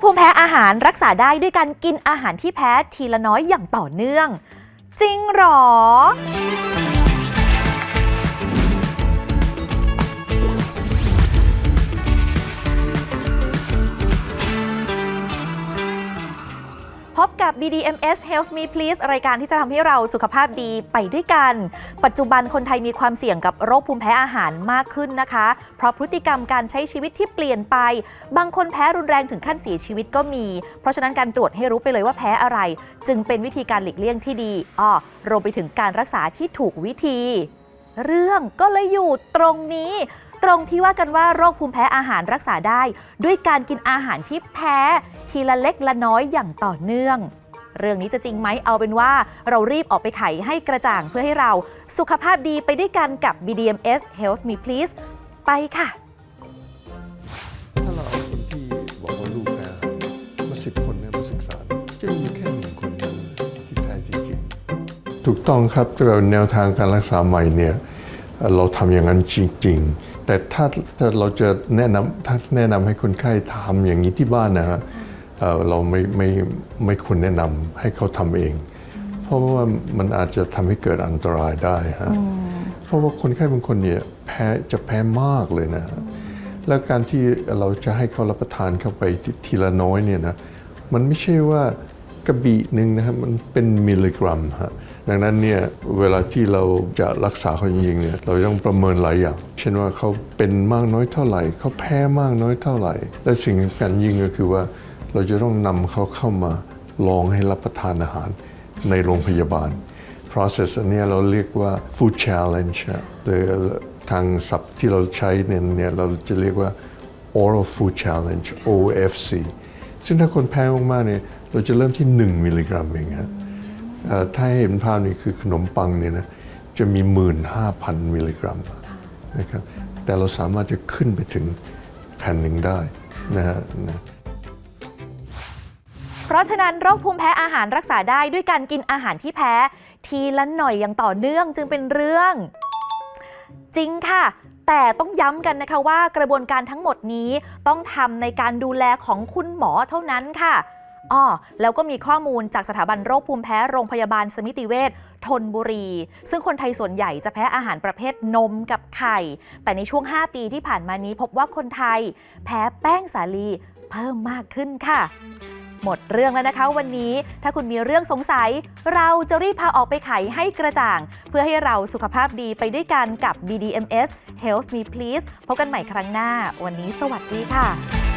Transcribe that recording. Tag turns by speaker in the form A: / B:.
A: ภูมิแพ้อาหารรักษาได้ด้วยการกินอาหารที่แพ้ทีละน้อยอย่างต่อเนื่อง จริงหรอ BDMS Health Me Please รายการที่จะทำให้เราสุขภาพดีไปด้วยกัน ปัจจุบันคนไทยมีความเสี่ยงกับโรคภูมิแพ้อาหารมากขึ้นนะคะ เพราะพฤติกรรมการใช้ชีวิตที่เปลี่ยนไป บางคนแพ้รุนแรงถึงขั้นเสียชีวิตก็มี เพราะฉะนั้นการตรวจให้รู้ไปเลยว่าแพ้อะไร จึงเป็นวิธีการหลีกเลี่ยงที่ดีอ้อรวมไปถึงการรักษาที่ถูกวิธี เรื่องก็เลยอยู่ตรงนี้ตรงที่ว่ากันว่าโรคภูมิแพ้อาหารรักษาได้ ด้วยการกินอาหารที่แพ้ ทีละเล็กละน้อยอย่างต่อเนื่อง เรื่องนี้จะจริงไหมเอาเป็นว่าเรารีบออกไปไขให้กระจ่างเพื่อให้เราสุขภาพดีไปด้วยกันกับ BDMS Health Me Please ไปค่ะ
B: ถ้าเราเอาคนที่บอกว่าลูกแพ้มาสิบคนเนี่ยมาศึกษาจะมีแค่หนึ่งคนนั้นที่แพ้จริงๆ ถูกต้องครับแต่แนวทางการรักษาใหม่เนี่ยเราทำอย่างนั้นจริง ๆ แต่ถ้าถ้าเราจะแนะนำถ้าแนะนำให้คนไข้ทำอย่างนี้ที่บ้านนะฮะ เอ่อเราไม่ไม่ไม่ควรแนะนำให้เขาทำเอง เพราะว่ามันอาจจะทำให้เกิดอันตรายได้ฮะเพราะว่าคนไข้บางคนเนี่ยแพ้จะแพ้มากเลยนะฮะแล้วการที่เราจะให้เขารับประทานเข้าไปทีทีละน้อยเนี่ยนะมันไม่ใช่ว่ากระบี่หนึ่งนะครับมันเป็นมิลลิกรัมฮะดังนั้นเนี่ยเวลาที่เราจะรักษาเขาจริงๆเนี่ยเราต้องประเมินหลายอย่าง เช่นว่าเขาเป็นมากน้อยเท่าไหร่เขาแพ้มากน้อยเท่าไหร่ และสิ่งสำคัญยิ่งก็คือว่า เราจะต้องนำเขาเข้ามาลองให้รับประทานอาหารในโรงพยาบาล process อันนี้เราเรียกว่า food challenge หรือทางศัพท์ที่เราใช้เนี่ยเราจะเรียกว่า oral food challenge OFC ซึ่งถ้าคนแพ้มากๆเนี่ยเราจะเริ่มที่ 1 มิลลิกรัมเองฮะถ้าให้เห็นภาพนี่คือขนมปังเนี่ยนะจะมี 15,000 มิลลิกรัมนะครับแต่เราสามารถจะขึ้นไปถึงแผ่นหนึ่งได้นะฮะ
A: เพราะฉะนั้นโรคภูมิแพ้อาหารรักษาได้ด้วยการกินอาหารที่แพ้ ทีละหน่อยอย่างต่อเนื่องจึงเป็นเรื่อง จริงค่ะ แต่ต้องย้ำกันนะคะว่ากระบวนการทั้งหมดนี้ต้องทำในการดูแลของคุณหมอเท่านั้นค่ะอ้อแล้วก็มีข้อมูลจากสถาบันโรคภูมิแพ้โรงพยาบาลสมิติเวชทนบุรี ซึ่งคนไทยส่วนใหญ่จะแพ้อาหารประเภทนมกับไข่ แต่ในช่วง 5 ปีที่ผ่านมานี้พบว่าคนไทย แพ้แป้งสาลีเพิ่มมากขึ้นค่ะ หมดเรื่องแล้วนะคะวันนี้ ถ้าคุณมีเรื่องสงสัย เราจะรีบพาออกไปไขให้กระจ่าง เพื่อให้เราสุขภาพดีไปด้วยกันกับ BDMS Health Me Please พบกันใหม่ครั้งหน้า วันนี้สวัสดีค่ะ